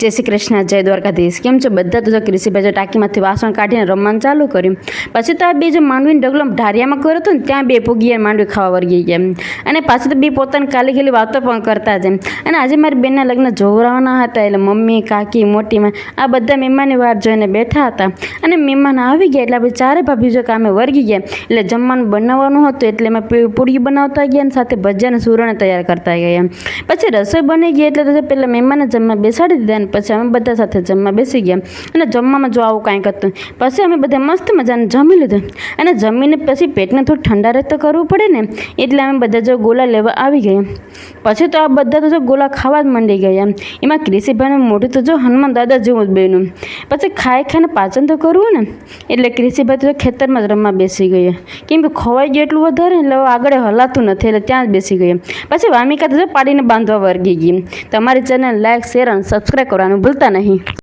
જય શ્રી કૃષ્ણ, જય દ્વારકાધીશ. કેમ છો બધા? તો કૃષિભાઈ ટાંકીમાંથી વાસણ કાઢીને રમવાનું ચાલુ કર્યું. પછી તો આ બે જે માંડવીને ડગલો ઢારિયામાં કર્યો હતો ને, ત્યાં બે પૂગીએ માંડવી ખાવા વર્ગી ગયા અને પાછું તો બે પોતાની કાલી ખાલી વાતો પણ કરતા જ અને આજે મારી બેનના લગ્ન જોવરાવાના હતા, એટલે મમ્મી, કાકી મોટીમાં આ બધા મહેમાનની વાર જોઈને બેઠા હતા. અને મહેમાન આવી ગયા, એટલે આપણે ચારે ભાભી જો કામે વર્ગી ગયા. એટલે જમવાનું બનાવવાનું હતું, એટલે પે- પૂરી બનાવતા ગયા અને સાથે ભજીયાને સુરણ તૈયાર કરતા ગયા પછી રસોઈ બની ગઈ, એટલે તો પહેલાં મહેમાને જમવા બેસાડી દીધા પછી અમે બધા સાથે જમવા બેસી ગયા. અને જમવામાં જો આવું કાંઈક હતું પછી અમે બધા મસ્ત મજાને જમી લીધું. અને જમીને પછી પેટને થોડું ઠંડા રહે તો કરવું પડે ને, એટલે અમે બધા જો ગોલા લેવા આવી ગયા. પછી તો આ બધા તો જો ગોલા ખાવા જ માંડી ગયા એમાં. ક્રિષિભાઈનું મોઢું તો જો હનુમાન દાદા જેવું જ બન્યું. પછી ખાઈ ખાઈને પાચન તો કરવું ને, એટલે ક્રિષિભાઈ તો ખેતરમાં જ રમવા બેસી ગયા કેમ કે ખોવાઈ ગયું એટલું વધારે એટલે આગળ હલાતું નથી, એટલે ત્યાં જ બેસી ગયા પછી વામિકા તો પાડીને બાંધવા વર્ગી ગઈ. તમારી ચેનલ લાઈક શેર અને સબસ્ક્રાઈબ કરવાનું ભૂલતા નહીં.